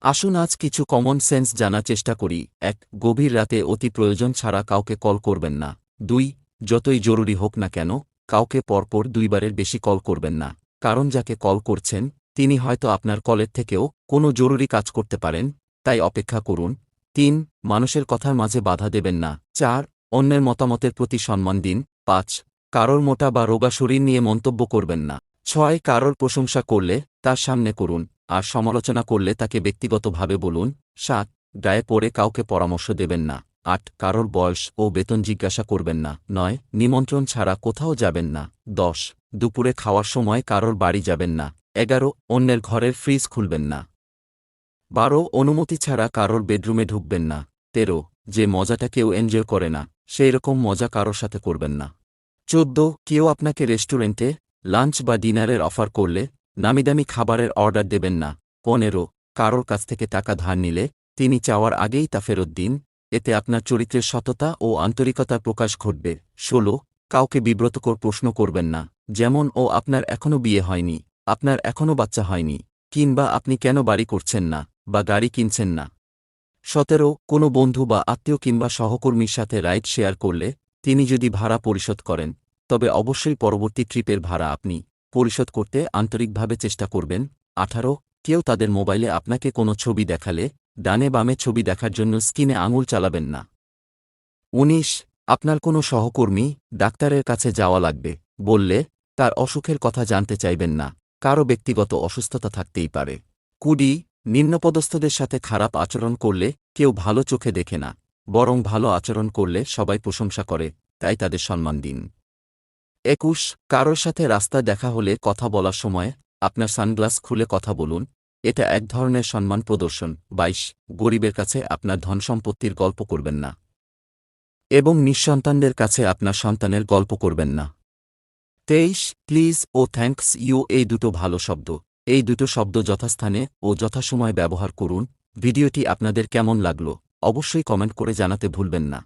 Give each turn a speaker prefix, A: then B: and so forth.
A: আসুন আজ কিছু কমন সেন্স জানার চেষ্টা করি। এক, গভীর রাতে অতি প্রয়োজন ছাড়া কাউকে কল করবেন না। দুই, যতই জরুরি হোক না কেন, কাউকে পরপর দুইবারের বেশি কল করবেন না। কারণ যাকে কল করছেন, তিনি হয়তো আপনার কলের থেকেও কোনো জরুরি কাজ করতে পারেন, তাই অপেক্ষা করুন। তিন, মানুষের কথার মাঝে বাধা দেবেন না। চার, অন্যের মতামতের প্রতি সম্মান দিন। পাঁচ, কারোর মোটা বা রোগা শরীর নিয়ে মন্তব্য করবেন না। ছয়, কারোর প্রশংসা করলে তার সামনে করুন। আর সমালোচনা করলে তাকে ব্যক্তিগতভাবে বলুন, সাত, গায়ে পড়ে কাউকে পরামর্শ দেবেন না। আট, কারোর বয়স ও বেতন জিজ্ঞাসা করবেন না। নয়, নিমন্ত্রণ ছাড়া কোথাও যাবেন না। দশ, দুপুরে খাওয়ার সময় কারোর বাড়ি যাবেন না। এগারো, অন্যের ঘরের ফ্রিজ খুলবেন না। বারো, অনুমতি ছাড়া কারোর বেডরুমে ঢুকবেন না। তেরো, যে মজাটা কেউ এনজয় করে না, সেই রকম মজা কারোর সাথে করবেন না। চোদ্দ, কেউ আপনাকে রেস্টুরেন্টে লাঞ্চ বা ডিনারের অফার করলে নামিদামি খাবারের অর্ডার দেবেন না। পনেরো, কারোর কাছ থেকে টাকা ধার নিলে তিনি চাওয়ার আগেই তা ফেরত দিন। এতে আপনার চরিত্রের সততা ও আন্তরিকতার প্রকাশ ঘটবে। ষোলো, কাউকে বিব্রতকর প্রশ্ন করবেন না। যেমন, ও, আপনার এখনও বিয়ে হয়নি। আপনার এখনও বাচ্চা হয়নি। কিংবা, আপনি কেন বাড়ি করছেন না বা গাড়ি কিনছেন না? সতেরো, কোনো বন্ধু বা আত্মীয় কিংবা সহকর্মীর সাথে রাইড শেয়ার করলে তিনি যদি ভাড়া পরিশোধ করেন, তবে অবশ্যই পরবর্তী ট্রিপের ভাড়া আপনি পরিশোধ করতে আন্তরিকভাবে চেষ্টা করবেন। আঠারো, কেউ তাদের মোবাইলে আপনাকে কোনো ছবি দেখালে, ডানে বামে ছবি দেখার জন্য স্কিনে আঙুল চালাবেন না। উনিশ, আপনার কোনো সহকর্মী ডাক্তারের কাছে যাওয়া লাগবে, বললে তার অসুখের কথা জানতে চাইবেন না, কারও ব্যক্তিগত অসুস্থতা থাকতেই পারে। কুডি, নিম্নপদস্থদের সাথে খারাপ আচরণ করলে কেউ ভালো চোখে দেখে না, বরং ভালো আচরণ করলে সবাই প্রশংসা করে, তাই তাদের সম্মান দিন। একুশ কারোর সাথে রাস্তা দেখা হলে কথা বলার সময় আপনার সানগ্লাস খুলে কথা বলুন। এটা এক ধরনের সম্মান প্রদর্শন। বাইশ, গরিবের কাছে আপনার ধন সম্পত্তির গল্প করবেন না। এবং নিঃসন্তানদের কাছে আপনার সন্তানের গল্প করবেন না। তেইশ, প্লিজ ও থ্যাঙ্কস ইউ, এই দুটো ভালো শব্দ। এই দুটো শব্দ যথাস্থানে ও যথাসময়ে ব্যবহার করুন। ভিডিওটি আপনাদের কেমন লাগল? অবশ্যই কমেন্ট করে জানাতে ভুলবেন না।